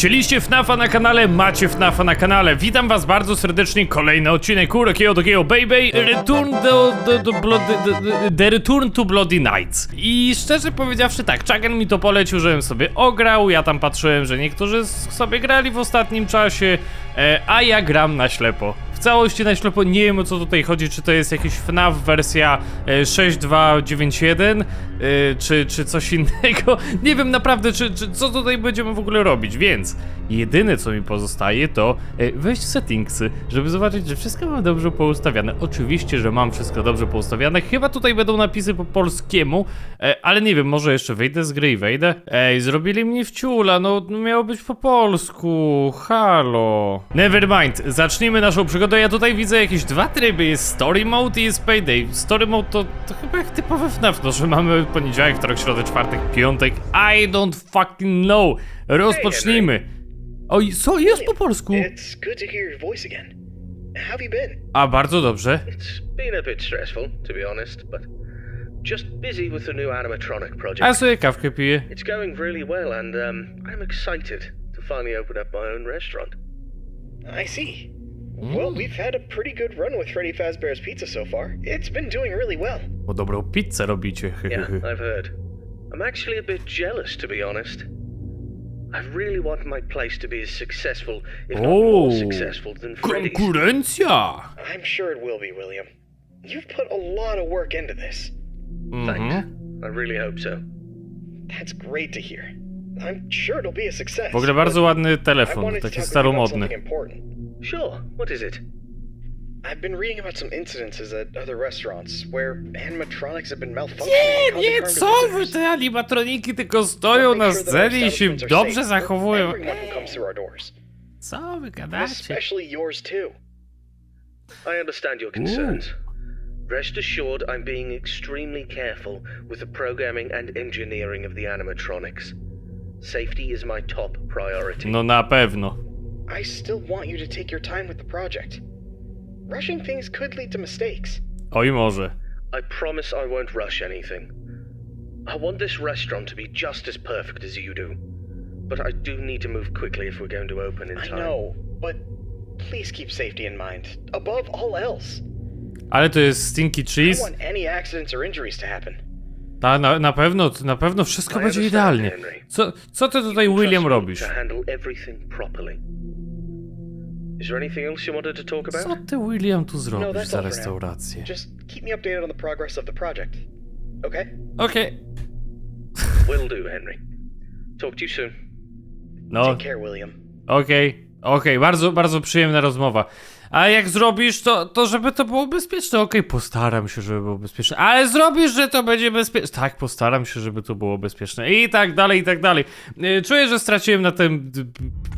Chcieliście FNAFa na kanale? Macie FNAFa na kanale. Witam was bardzo serdecznie. Kolejny odcinek Urakiego Dokiego Baby. Return do, do, do Bloody, The Return to Bloody Nights. I szczerze powiedziawszy tak, Chagan mi to polecił, żebym sobie ograł. Ja tam patrzyłem, że niektórzy sobie grali w ostatnim czasie, e, a ja gram na ślepo. W całości na ślepo nie wiem o co tutaj chodzi, czy to jest jakiś FNAF wersja e, 6291, e, czy, czy coś innego. Nie wiem naprawdę, czy, czy co tutaj będziemy w ogóle robić, więc jedyne co mi pozostaje to e, wejść w settingsy, żeby zobaczyć, czy wszystko mam dobrze poustawiane. Oczywiście, że mam wszystko dobrze poustawiane. Chyba tutaj będą napisy po polskiemu, e, ale nie wiem, może jeszcze wyjdę z gry i wejdę. Ej, zrobili mnie wciula, no no miało być po polsku. Halo. Nevermind, zacznijmy naszą przygodę. Ja tutaj widzę jakieś dwa tryby. Jest Story Mode i jest Payday. Story Mode to, to chyba jak typowe FNAF, no, że mamy poniedziałek, wtorek, środę, czwartek, piątek. I don't fucking know. Rozpocznijmy. Oj, co jest po polsku? It's good to hear your voice again. How have you been? A, bardzo dobrze. It's been a bit stressful, to be honest, but just busy with the new animatronic project. A sobie kawkę piję. It's going really well, and um, I'm excited to finally open up my own restaurant. I see. Well, we've had a pretty good run with Freddy Fazbear's Pizza so far. It's been doing really well. Bo dobrą pizzę robicie. Yeah, I've heard. I'm actually a bit jealous, to be honest. I really want my place to be as successful, if not more Oh. successful, than Freddy's. Konkurencja! I'm sure it will be, William. You've put a lot of work into this. Thanks. Mhm. I really hope so. That's great to hear. I'm sure it'll be a success. W ogóle bardzo ładny telefon, taki staromodny. Something important. Sure. What is it? I've been reading about some incidences at other restaurants where animatronics have been malfunctioning. Nie, and causing nie, harm to co wy, visitors. te animatroniki tylko stoją na Make sure our scenie i się establishments are dobrze safe for zachowują. Everyone who comes through our doors, Co wy gadacie? especially yours too. I understand your concerns. Rest assured, I'm being extremely careful with the programming and engineering of the animatronics. Safety is my top priority. No na pewno. I still want you to take your time with the project. Rushing things could lead to mistakes. Oj może. I promise I won't rush anything. I want this restaurant to be just as perfect as you do. But I do need to move quickly if we're going to open in time. I know, but please keep safety in mind. Above all else. Ale to jest Stinky I don't Cheese. want any accidents or injuries to happen. Ta, na, na pewno, na pewno wszystko I będzie understand, idealnie. Henry. Co, co ty tutaj Trust William me robisz? To handle everything properly. Is there anything else you wanted to talk about? Co ty William tu No, zrobisz that's za all for now. restaurację? Just keep me updated on the progress of the project. Okay? Okej. Will do, Henry. Talk to you soon. No, Take care, William. okej. Okej, bardzo, bardzo przyjemna rozmowa. A jak zrobisz to, to żeby to było bezpieczne, okej, postaram się, żeby było bezpieczne. Ale zrobisz, że to będzie bezpieczne. Tak, postaram się, żeby to było bezpieczne. I tak dalej, i tak dalej. E, Czuję, że straciłem na tym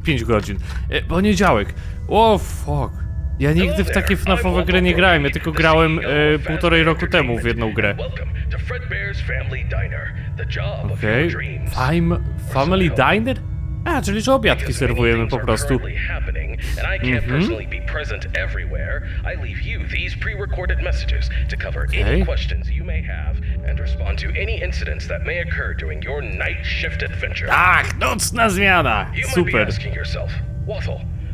5 godzin. E, Poniedziałek. O, fuck. Ja nigdy w takie FNAFowe gry nie grałem, ja tylko grałem e, półtorej roku temu w jedną grę. Okej. Fime, family Diner? A, czyli że obiadki serwujemy po prostu. Mhm. Okay. Tak, nocna zmiana! Super.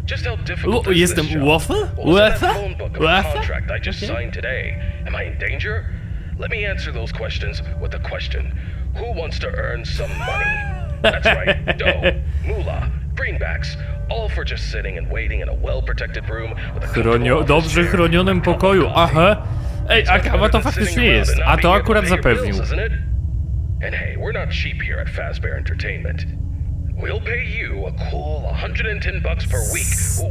just how difficult O, is jestem this? Waffle? Waffle? Waffle? I just Okay. signed today? Am I in danger? Let me answer those questions with a question. Who wants to earn some money? That's right, dough, moolah, greenbacks, all for just sitting and waiting in a well-protected room with a Chronio, dobrze chronionym pokoju, aha. Ej, a kawa to faktycznie jest, a to akurat zapewnił. And hey, we're not cheap here at Fazbear Entertainment. We'll pay you a cool 110 bucks per week,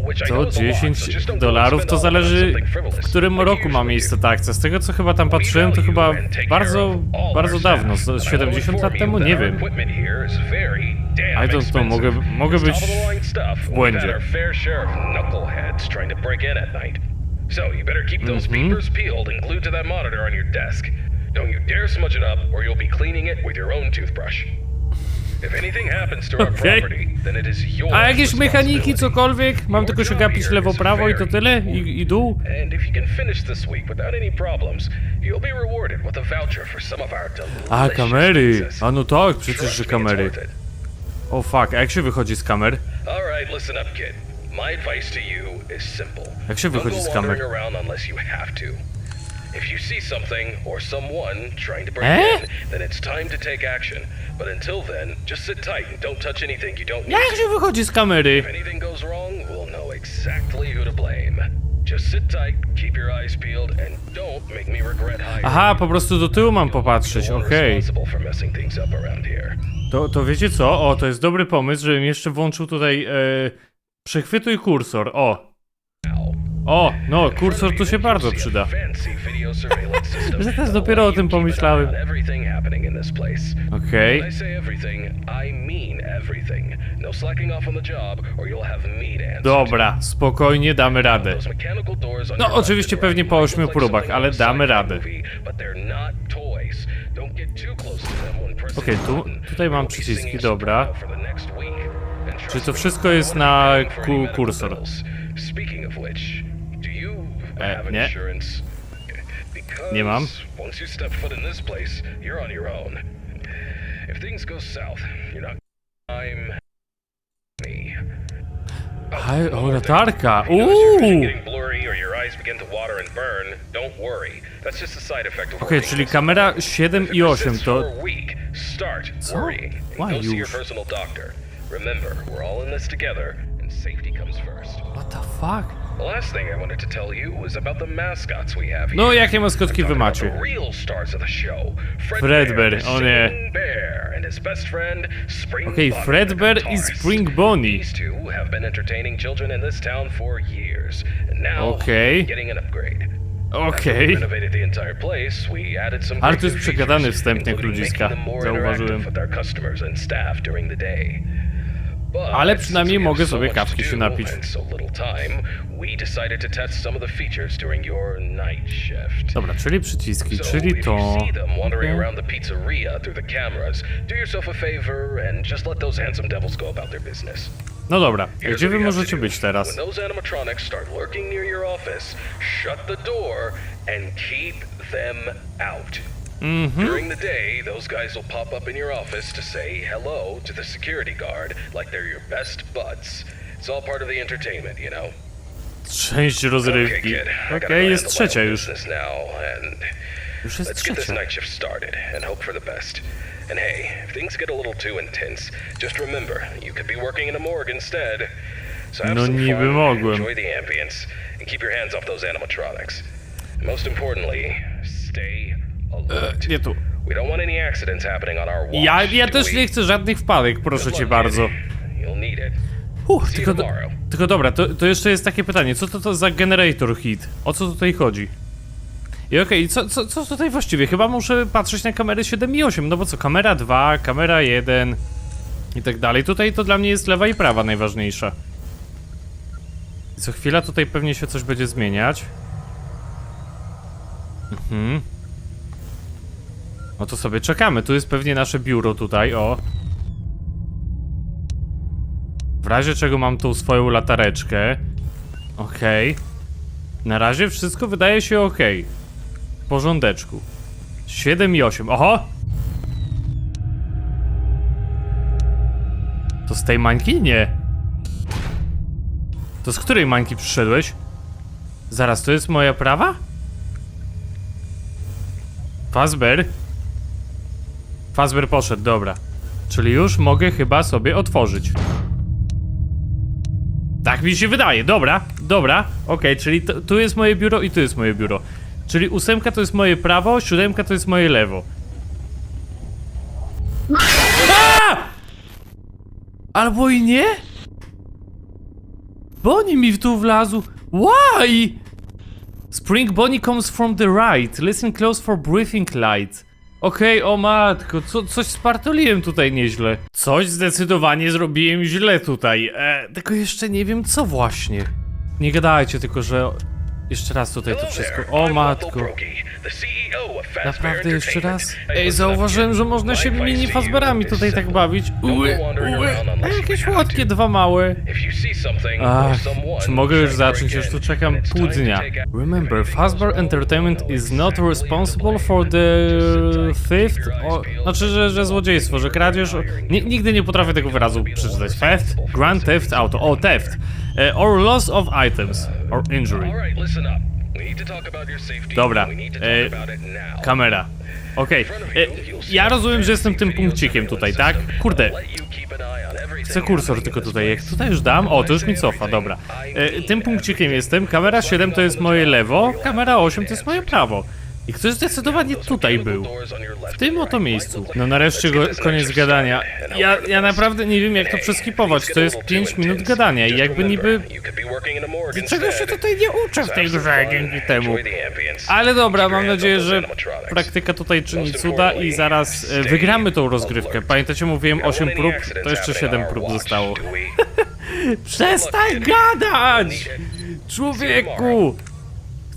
which I know To is a lot, so 10 just don't go dolarów, to zależy w którym roku ma miejsce ta akcja. Z tego co chyba tam patrzyłem, to chyba bardzo, bardzo dawno, staff, z and I will 70 lat temu, nie wiem. I don't know, mogę, mogę być w błędzie. So you better keep those Mhm. beepers peeled and glued to that monitor on your desk. Don't you dare smudge it up, or you'll be cleaning it with your own toothbrush. Your A jakieś mechaniki, cokolwiek? Mam tylko się gapić lewo, prawo i to tyle? I, i dół? A kamery! A no tak, przecież, że kamery. O fuck, a jak się wychodzi z kamer? Jak się wychodzi z kamer? If you see something or someone trying to break Eh? in, then it's time to take action. But until then, just sit tight and don't touch anything you don't need Jak się wychodzi z kamery? If anything goes wrong, we'll know exactly who to blame. Just sit tight, keep your eyes peeled, and don't make me regret hiring. Aha, po prostu do tyłu mam popatrzeć, You're okej. responsible for messing things up around here. To, to wiecie co? O, to jest dobry pomysł, żebym jeszcze włączył tutaj e, przechwytuj kursor. O, o, no, kursor tu się bardzo przyda. Że też dopiero o tym pomyślałem. Okej. Everything. No. Dobra, spokojnie damy radę. No, oczywiście pewnie po ośmiu próbach, ale damy radę. Okej, the tu- tutaj mam przyciski, dobra. Czy to wszystko jest na ku- kursor? bills. Speaking of which, do you E, have nie. insurance? Because Nie mam. once you step foot in this place, you're on your own. If things go south, you're not. I'm me. Aj, o, latarka. If you notice your vision Uuu. getting blurry or your eyes begin to water and burn, don't worry. That's just a side effect of Okej, working czyli this. kamera 7 If i it 8 persists to... for a week, start Co? worrying. and Why go see your już? personal doctor. Remember, we're all in this together, and safety comes first. What the fuck? Last thing I wanted to tell you was about the mascots we have here. No, jakie maskotki wy macie? Real stars of the show. Fred Fredbear, o nie. Okej, Bonnie, Fredbear i. Spring Bonnie. These two have been entertaining children in this town for years, now Okay. getting an upgrade. Okej. some Ale to jest przegadany wstępnie more zauważyłem. Ale przynajmniej mogę so sobie kawki się napić. Dobra, czyli przyciski, czyli to... business. No dobra, gdzie wy możecie być teraz? Shut the door and keep them out. Mhm. During the day, those guys will pop up in your office to say hello to the security guard like they're your best buds. It's all part of the entertainment, you know? Część rozrywki. Okej, gotta jest handle trzecia już. business now, and Już jest let's get this trzecia. night shift started and hope for the best. And hey, if things get a little too intense, just remember you could be working in a morgue instead. So have No some niby fun, mogłem. enjoy the ambience, and keep your hands off those animatronics. Most importantly, stay alert. Nie tu. Ja, ja też nie chcę żadnych wpadek, proszę cię bardzo. Uff, tylko, do, tylko dobra, to, to jeszcze jest takie pytanie, co to, to za generator hit? O co tutaj chodzi? I okej, co, co, co tutaj właściwie? Chyba muszę patrzeć na kamery 7 i 8, no bo co, kamera 2, kamera 1 i tak dalej. Tutaj to dla mnie jest lewa i prawa najważniejsza. I co chwila tutaj pewnie się coś będzie zmieniać. Mhm. No to sobie czekamy, tu jest pewnie nasze biuro tutaj, o. W razie czego mam tu swoją latareczkę. Okej. Na razie wszystko wydaje się ok. W porządeczku. 7 i 8. Oho! To z tej mańki? Nie. To z której mańki przyszedłeś? Zaraz, to jest moja prawa? Fazber? Fazber poszedł, dobra. Czyli już mogę chyba sobie otworzyć. Tak mi się wydaje, dobra, dobra, okej, czyli to, tu jest moje biuro i tu jest moje biuro. Czyli ósemka to jest moje prawo, siódemka to jest moje lewo. A! Albo i nie? Bonnie mi tu wlazł. Why? Spring Bonnie comes from the right. Listen close for breathing light. Okej, o matko, co, coś spartoliłem tutaj nieźle. Coś zdecydowanie zrobiłem źle tutaj. E, tylko jeszcze nie wiem co właśnie. Nie gadajcie tylko, że... Jeszcze raz tutaj to wszystko. O matko. Naprawdę jeszcze raz? Ej, zauważyłem, że można się mini fazberami tutaj tak bawić. Around unless a jakieś łotkie dwa małe. Ach, czy mogę już zacząć? Już tu czekam pół dnia. Remember, Fazbear Entertainment is not responsible for the theft. O, znaczy, że, że złodziejstwo, że kradzież. Ni- nigdy nie potrafię tego wyrazu przeczytać. Theft? Grand Theft Auto. O, theft. E, Or loss of items. Or injury. Dobra, e. Kamera. Okej. E, Ja rozumiem, że jestem tym punkcikiem tutaj, tak? Kurde. Chcę kursor tylko tutaj. Jak tutaj już dam. O, to już mi cofa, dobra. E, tym punkcikiem jestem. Kamera 7 to jest moje lewo, kamera 8 to jest moje prawo. I ktoś zdecydowanie tutaj był. W tym oto miejscu. No nareszcie go, koniec gadania. Ja, ja naprawdę nie wiem jak to przeskipować. To jest 5 minut gadania i jakby niby... Czego się tutaj nie uczę w tej grze dzięki temu? Ale dobra, mam nadzieję, że praktyka tutaj czyni cuda i zaraz e, wygramy tą rozgrywkę. Pamiętacie, mówiłem 8 prób, to jeszcze 7 prób zostało. Przestań gadać! Człowieku!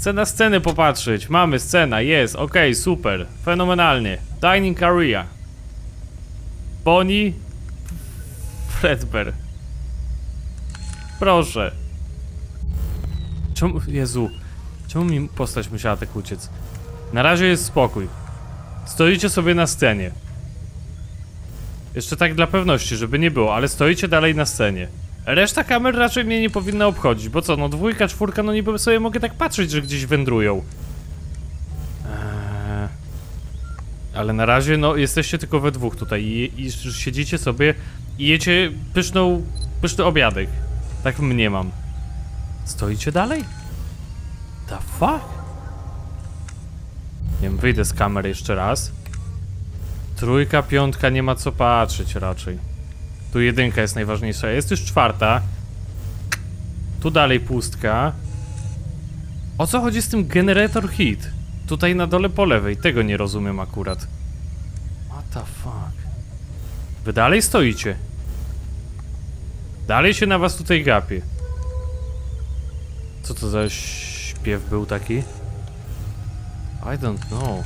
Chcę na scenę popatrzeć. Mamy scena, jest, okej, super. Fenomenalnie. Dining area. Bonnie Fredbear. Proszę. Czemu, Jezu, czemu mi postać musiała tak uciec? Na razie jest spokój. Stoicie sobie na scenie. Jeszcze tak dla pewności, żeby nie było, ale stoicie dalej na scenie. Reszta kamer raczej mnie nie powinna obchodzić, bo co, no dwójka, czwórka, no niby sobie mogę tak patrzeć, że gdzieś wędrują. Eee, ale na razie, no, jesteście tylko we dwóch tutaj i, i siedzicie sobie i jecie pyszną, pyszny obiadek. Tak mnie mam. Stoicie dalej? The fuck? Nie wiem, wyjdę z kamery jeszcze raz. Trójka, piątka, nie ma co patrzeć raczej. Tu jedynka jest najważniejsza. Jest już czwarta. Tu dalej pustka. O co chodzi z tym generator hit? Tutaj na dole po lewej. Tego nie rozumiem akurat. What the fuck? Wy dalej stoicie. Dalej się na was tutaj gapię. Co to za śpiew był taki? I don't know.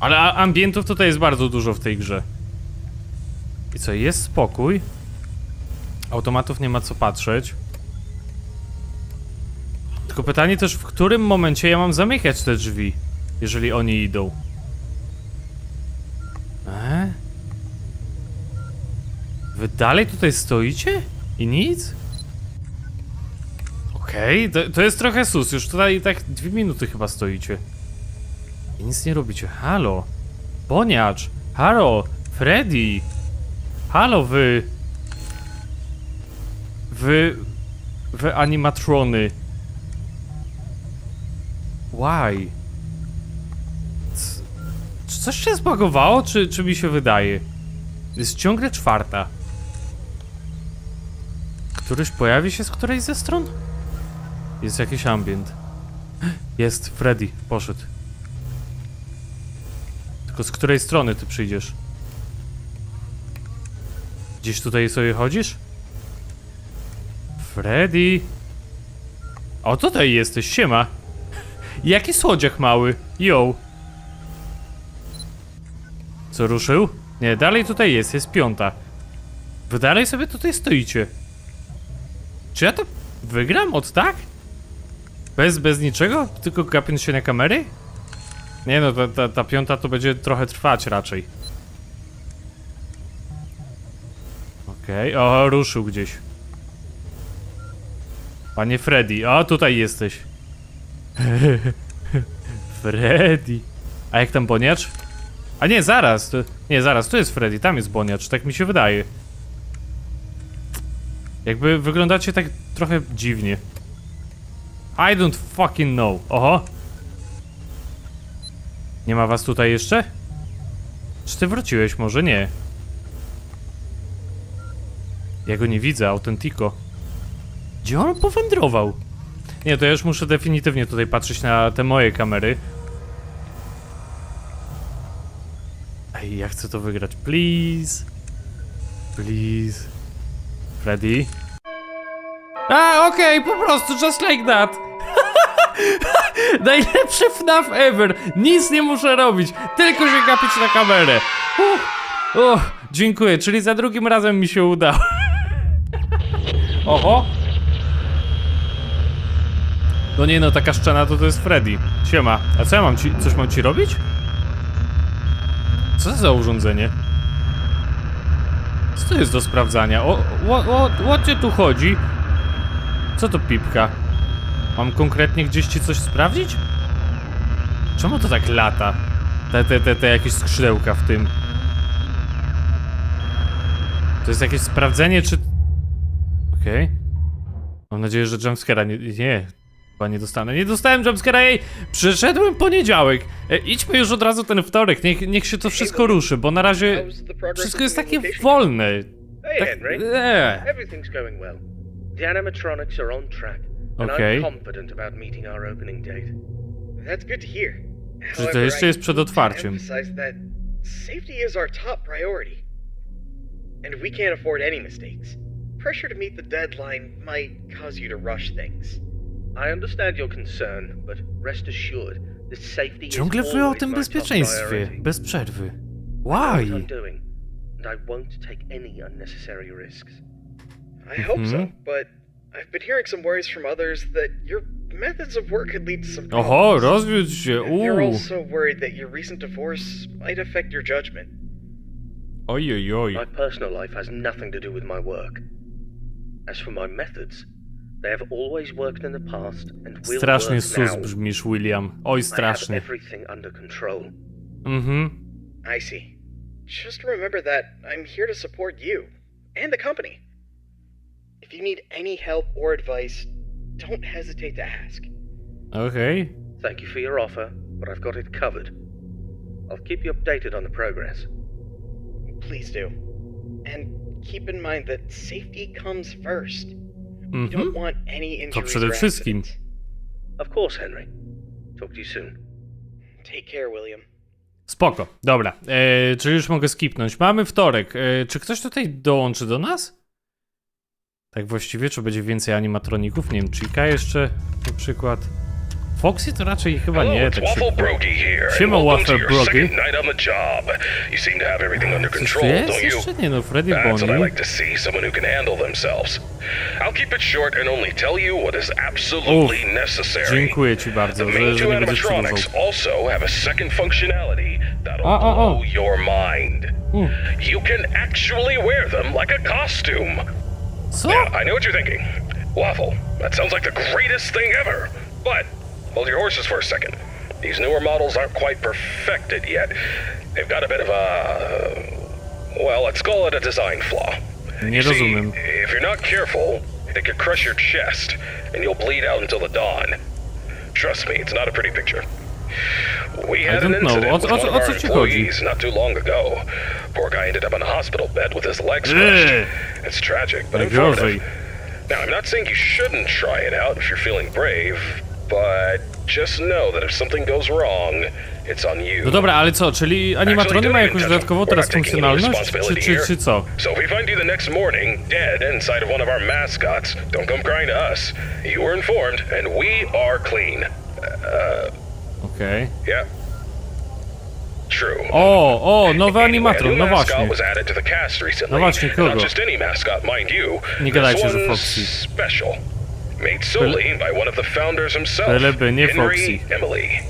Ale ambientów tutaj jest bardzo dużo w tej grze. I co, jest spokój? Automatów nie ma co patrzeć. Tylko pytanie też, w którym momencie ja mam zamykać te drzwi, jeżeli oni idą. E? Wy dalej tutaj stoicie? I nic? Okej, to, to jest trochę sus. Już tutaj tak dwie minuty chyba stoicie. I nic nie robicie. Halo? Boniacz! Halo? Freddy! Halo wy! Wy... Wy animatrony. Why? Czy coś się zbagowało, czy, czy mi się wydaje? Jest ciągle czwarta. Któryś pojawi się z którejś ze stron? Jest jakiś ambient. Jest, Freddy, poszedł. Tylko z której strony ty przyjdziesz? Gdzieś tutaj sobie chodzisz? Freddy! O, tutaj jesteś, siema! Jaki słodziak mały, yo! Co, ruszył? Nie, dalej tutaj jest, jest piąta. Wy dalej sobie tutaj stoicie. Czy ja to wygram od tak? Bez, bez niczego? Tylko gapiąc się na kamery? Nie no, ta, ta, ta piąta to będzie trochę trwać raczej. Okej, o, ruszył gdzieś. Panie Freddy, o, tutaj jesteś. Freddy. A jak tam boniacz? A nie, zaraz. To, nie, zaraz, tu jest Freddy, tam jest boniacz, tak mi się wydaje. Jakby wyglądacie tak trochę dziwnie. I don't fucking know. Oho. Nie ma was tutaj jeszcze? Czy ty wróciłeś? Może nie. Ja go nie widzę, Autentico. Gdzie on powędrował? Nie, to ja już muszę definitywnie tutaj patrzeć na te moje kamery. Ej, ja chcę to wygrać. Please. Please. Freddy? A, okej, po prostu, just like that. Najlepszy FNAF ever! Nic nie muszę robić, tylko się gapić na kamerę. Uff, uff, dziękuję, czyli za drugim razem mi się udało. Oho! No nie no, taka szczena to to jest Freddy. Siema, a co ja mam ci, coś mam ci robić? Co za urządzenie? Co to jest do sprawdzania? O, o, o, o co tu chodzi? Co to pipka? Mam konkretnie gdzieś ci coś sprawdzić? Czemu to tak lata? Te, te, te, te jakieś skrzydełka w tym. To jest jakieś sprawdzenie, czy... Okej. Mam nadzieję, że jumpscare'a nie... Nie, chyba nie dostanę. Nie dostałem jumpscare'a, jej! Przyszedłem poniedziałek! E, idźmy już od razu ten wtorek, niech, niech się to wszystko ruszy, bo na razie... Wszystko jest takie wolne. Tak, Henry. eee. The animatronics are on track, and Okay. I'm confident about meeting our opening date. That's good to hear. Czy to jeszcze jest przed otwarciem? safety is our top priority, and we can't afford any mistakes. Pressure to meet the deadline might cause you to rush things. I understand your concern, but rest assured, the safety Ciągle is wy o always tym bezpieczeństwie, bez przerwy. Why? I'm doing, and I won't take any unnecessary risks. I hope so, Mhm. but I've been hearing some worries from others that your methods of work could lead to some Oho, problems. rozwiódź się, And They're also worried that your recent divorce might affect your judgment. Oj, oj, oj. My personal life has nothing to do with my work. As for my methods, they have always worked in the past and will Strasznie work sus now. brzmisz, William. Oj, I have everything under control. Mhm. I see. Just remember that I'm here to support you and the company. If you need any help or advice, don't hesitate to ask. Okej. Thank you for your offer, but I've got it covered. I'll keep you updated on the progress. Please do. And keep in mind that safety comes first. You don't Mhm. want any injuries przede or wszystkim. Of course, Henry. Talk to you soon. Take care, William. Spoko, dobra. E, czy już mogę skipnąć? Mamy wtorek. E, czy ktoś tutaj dołączy do nas? Tak właściwie, czy będzie więcej animatroników? Nie wiem, Chica jeszcze na przykład. Foxy to raczej chyba Hello, nie, it's tak Waffle szybko. Brogy here. and Siema, welcome Waffle to your Brogy. second night on the job. You seem to have everything under Coś tu control, jest? don't you? Jeszcze nie, no Freddy That's what I Bonnie. like to see, someone who can handle themselves. I'll keep it short and only tell you what is absolutely necessary. Dziękuję ci bardzo, The że, main że two nie będziesz animatronics przedłużał. also have a second functionality that'll Uh, uh, uh. blow your mind. Mm. You can actually wear them like a costume. Co? Now, I know what you're thinking. Waffle, that sounds like the greatest thing ever. But, hold your horses for a second. These newer models aren't quite perfected yet. They've got a bit of a. Well, let's call it a design flaw. You see, if you're not careful, it could crush your chest, and you'll bleed out until the dawn. Trust me, it's not a pretty picture. We had an know. incident O- with o- one of o our co ci chodzi? employees not too long ago. Poor guy ended up in a hospital bed with his legs crushed. It's tragic, but informative. Now, I'm not saying you shouldn't try it out if you're feeling brave, but just know that if something goes wrong, it's on you. No dobra, ale co, czyli animatrony mają jakąś dodatkową teraz funkcjonalność? Czy, czy, czy co? So if we find you the next morning dead inside of one of our mascots, don't come crying to us. You were informed, and we are clean. Uh, Okej. Yeah. True. O, o, nowy animatron, no właśnie. was added to the cast recently. No właśnie, kogo? just any mascot, mind you. Nie gadajcie, że Foxy. Made solely by one of the founders himself, Henry Foxy. Emily.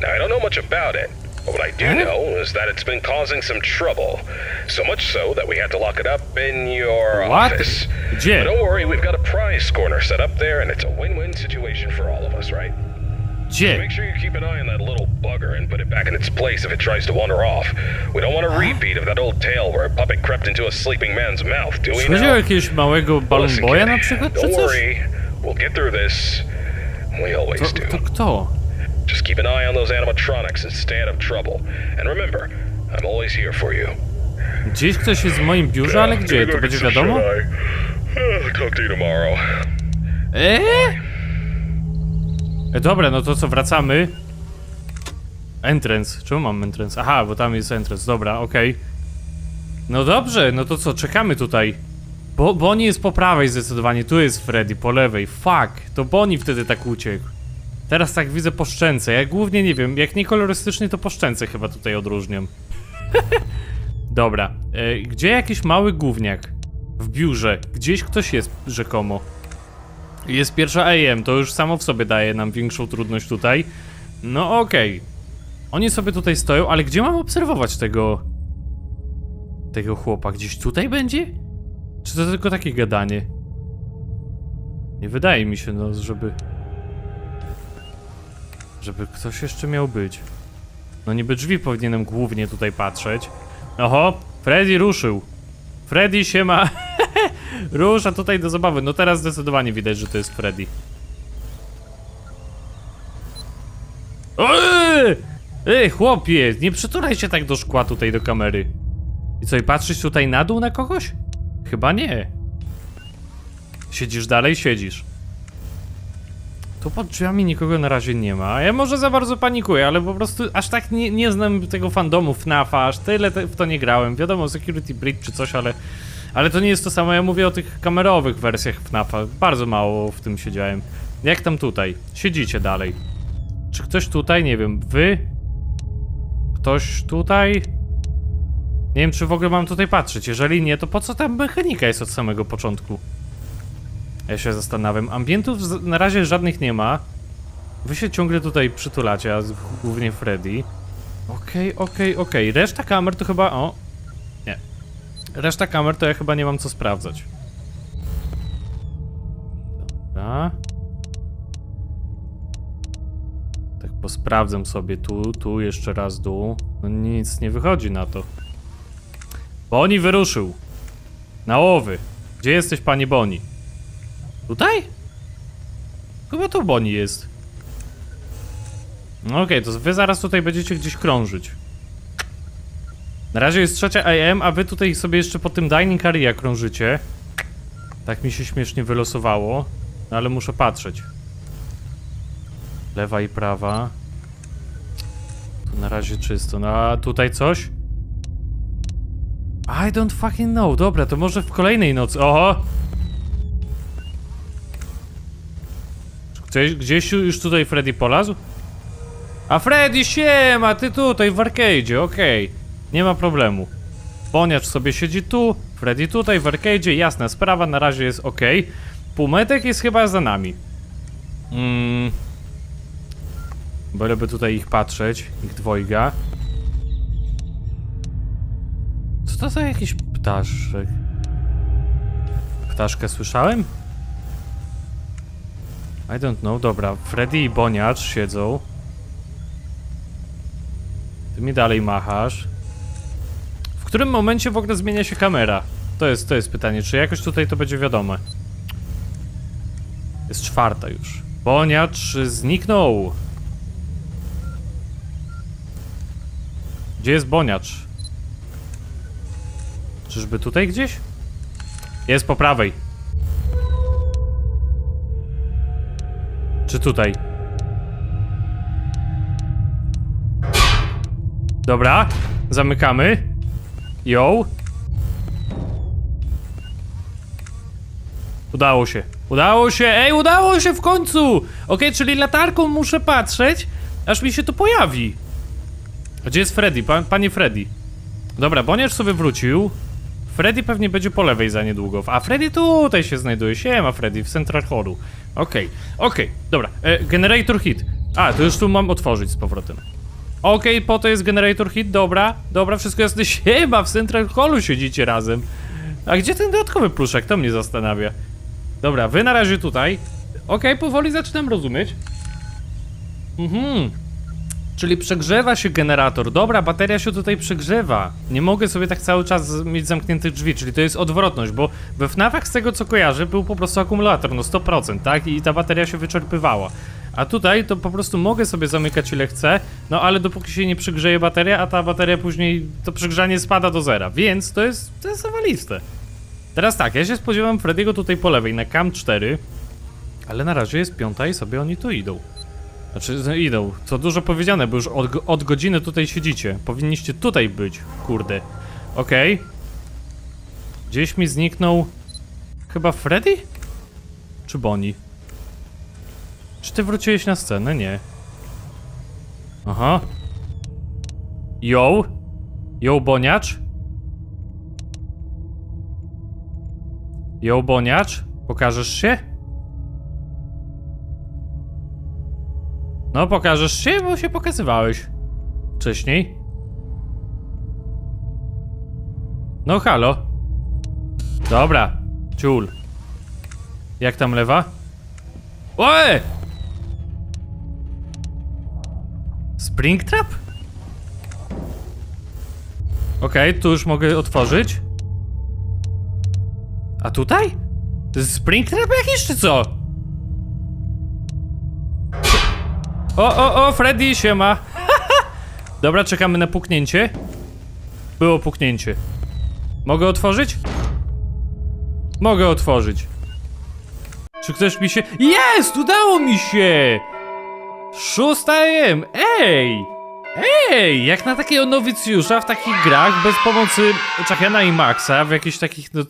Now, I don't know much about it, but what I do Huh? know is that it's been causing some trouble. So much so that we had to lock it up in your What? office. But don't worry, we've got a prize corner set up there, and it's a win-win situation for all of us, right? Gdzie? Make sure you keep an eye on that little bugger and put it back in its place if it tries to wander off. We don't want a repeat of that old tale where a puppet crept into a sleeping man's mouth, do we Słyszał now? jakiegoś małego balloon boya na przykład, czy coś? worry, we'll get through this. We always To, do. to kto? Just keep an eye on those animatronics and stay out of trouble. And remember, I'm always here for you. Gdzieś ktoś jest w moim biurze, ale gdzie? To będzie wiadomo? Talk to you tomorrow. Eee? E, dobra, no to co, wracamy. Entrance. Czemu mam entrance? Aha, bo tam jest entrance. Dobra, okej. No dobrze, no to co, czekamy tutaj. Bo Bonnie jest po prawej zdecydowanie, tu jest Freddy, po lewej. Fuck, to Bonnie wtedy tak uciekł. Teraz tak widzę po szczęce. Ja głównie nie wiem, jak nie kolorystycznie, to po szczęce chyba tutaj odróżniam. Dobra, e, gdzie jakiś mały gówniak? W biurze. Gdzieś ktoś jest rzekomo. Jest pierwsza AM, to już samo w sobie daje nam większą trudność tutaj. No okej. Oni sobie tutaj stoją, ale gdzie mam obserwować tego... Tego chłopa? Gdzieś tutaj będzie? Czy to tylko takie gadanie? Nie wydaje mi się, no, żeby... Żeby ktoś jeszcze miał być. No niby drzwi powinienem głównie tutaj patrzeć. Oho, Freddy ruszył. Freddy się ma... Rusza tutaj do zabawy. No teraz zdecydowanie widać, że to jest Freddy. Ej, chłopie, nie przytulaj się tak do szkła tutaj do kamery. I co, i patrzysz tutaj na dół na kogoś? Chyba nie. Siedzisz dalej, siedzisz. Tu pod drzwiami nikogo na razie nie ma. Ja może za bardzo panikuję, ale po prostu aż tak nie, nie znam tego fandomu FNAFa, aż tyle te, w to nie grałem. Wiadomo, Security Breach czy coś, ale, ale to nie jest to samo. Ja mówię o tych kamerowych wersjach FNAFa. Bardzo mało w tym siedziałem. Jak tam tutaj? Siedzicie dalej. Czy ktoś tutaj? Nie wiem. Wy? Ktoś tutaj? Nie wiem, czy w ogóle mam tutaj patrzeć. Jeżeli nie, to po co ta mechanika jest od samego początku? Ja się zastanawiam. Ambientów na razie żadnych nie ma. Wy się ciągle tutaj przytulacie, a głównie Freddy. Okej, okej, okej. Reszta kamer to chyba... O! Nie. Reszta kamer to ja chyba nie mam co sprawdzać. Dobra. Tak posprawdzam sobie tu, tu jeszcze raz dół. No nic nie wychodzi na to. Boni wyruszył. Na łowy. Gdzie jesteś, pani Boni? Tutaj? Chyba to Boni jest. No okej, to wy zaraz tutaj będziecie gdzieś krążyć. Na razie jest trzecia AM, a wy tutaj sobie jeszcze po tym Dining Area krążycie. Tak mi się śmiesznie wylosowało, no ale muszę patrzeć. Lewa i prawa. Tu na razie czysto. No a tutaj coś? I don't fucking know. Dobra, to może w kolejnej nocy. Oho! Gdzieś, gdzieś już tutaj Freddy polazł? A Freddy siema, ty tutaj w arcade'zie, okej. Nie ma problemu. Boniacz sobie siedzi tu, Freddy tutaj w arcade'zie, jasna sprawa, na razie jest okej. Półmetek jest chyba za nami. Mm. Byleby tutaj ich patrzeć, ich dwojga. To za jakiś ptaszek? Ptaszkę słyszałem? I don't know, dobra. Freddy i Boniacz siedzą. Ty mi dalej machasz. W którym momencie w ogóle zmienia się kamera? To jest, to jest pytanie, czy jakoś tutaj to będzie wiadome. Jest czwarta już. Boniacz zniknął. Gdzie jest Boniacz? Czyżby tutaj gdzieś? Jest po prawej. Czy tutaj? Dobra, zamykamy. Yo. Udało się. Udało się! Ej, udało się w końcu! Okej, czyli latarką muszę patrzeć, aż mi się to pojawi. Gdzie jest Freddy? Pa, panie Freddy. Dobra, Boniarz sobie wrócił. Freddy pewnie będzie po lewej za niedługo. A Freddy tutaj się znajduje. Siema Freddy, w Central Hallu. Okej, okej, dobra. E, generator hit. A, to już tu mam otworzyć z powrotem. Okej, po to jest generator hit, dobra. Dobra, wszystko jasne. Siema, w Central Hallu siedzicie razem. A gdzie ten dodatkowy pluszek? To mnie zastanawia. Dobra, wy na razie tutaj. Okej, powoli zaczynam rozumieć. Mhm. Czyli przegrzewa się generator. Dobra, bateria się tutaj przegrzewa. Nie mogę sobie tak cały czas mieć zamkniętych drzwi, czyli to jest odwrotność, bo we FNAFach z tego co kojarzę był po prostu akumulator, no 100%, tak? I ta bateria się wyczerpywała. A tutaj to po prostu mogę sobie zamykać ile chcę, no ale dopóki się nie przygrzeje bateria, a ta bateria później, to przegrzanie spada do zera, więc to jest, to jest zawaliste. Teraz tak, ja się spodziewam Frediego tutaj po lewej na cam 4, ale na razie jest piąta i sobie oni tu idą. Znaczy, no idą. Co dużo powiedziane, bo już od, od godziny tutaj siedzicie. Powinniście tutaj być, kurde. Okej. Gdzieś mi zniknął... Chyba Freddy? Czy Bonnie? Czy ty wróciłeś na scenę? Nie. Aha. Yo? Yo, boniacz? Yo, boniacz? Pokażesz się? No, pokażesz się, bo się pokazywałeś. Wcześniej. No, halo. Dobra, ciul. Jak tam lewa? Oe! Springtrap? Okej, tu już mogę otworzyć. A tutaj? To Springtrap jakiś czy co? O, o, o, Freddy się ma. Dobra, czekamy na puknięcie. Było puknięcie. Mogę otworzyć? Mogę otworzyć. Czy ktoś mi się... Jest! Udało mi się! Szósta AM! Ej! Ej! Jak na takiego nowicjusza w takich grach bez pomocy Chuckena i Maxa, w jakichś takich no,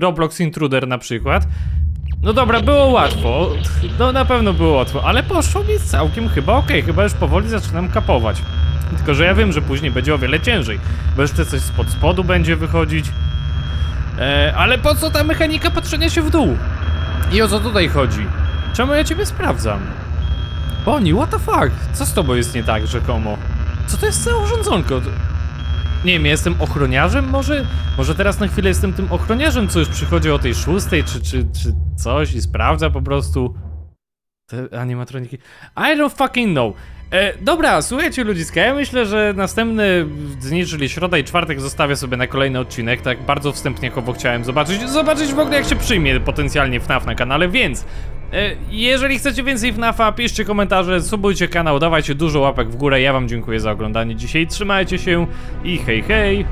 Roblox Intruder na przykład. No dobra, było łatwo. No na pewno było łatwo, ale poszło mi całkiem chyba okej. Chyba już powoli zaczynam kapować. Tylko, że ja wiem, że później będzie o wiele ciężej. Bo jeszcze coś spod spodu będzie wychodzić. E, ale po co ta mechanika patrzenia się w dół? I o co tutaj chodzi? Czemu ja ciebie sprawdzam? Boni, what the fuck? Co z tobą jest nie tak, rzekomo? Co to jest za urządzonko? Nie wiem, jestem ochroniarzem może? Może teraz na chwilę jestem tym ochroniarzem, co już przychodzi o tej szóstej, czy, czy, czy coś i sprawdza po prostu te animatroniki. I don't fucking know. E, dobra, słuchajcie ludziska, ja myślę, że następne dni, czyli środa i czwartek zostawię sobie na kolejny odcinek, tak bardzo wstępniowo chciałem zobaczyć, zobaczyć w ogóle jak się przyjmie potencjalnie FNAF na kanale, więc jeżeli chcecie więcej FNAFa, piszcie komentarze, subujcie kanał, dawajcie dużo łapek w górę, ja wam dziękuję za oglądanie dzisiaj, trzymajcie się i hej hej!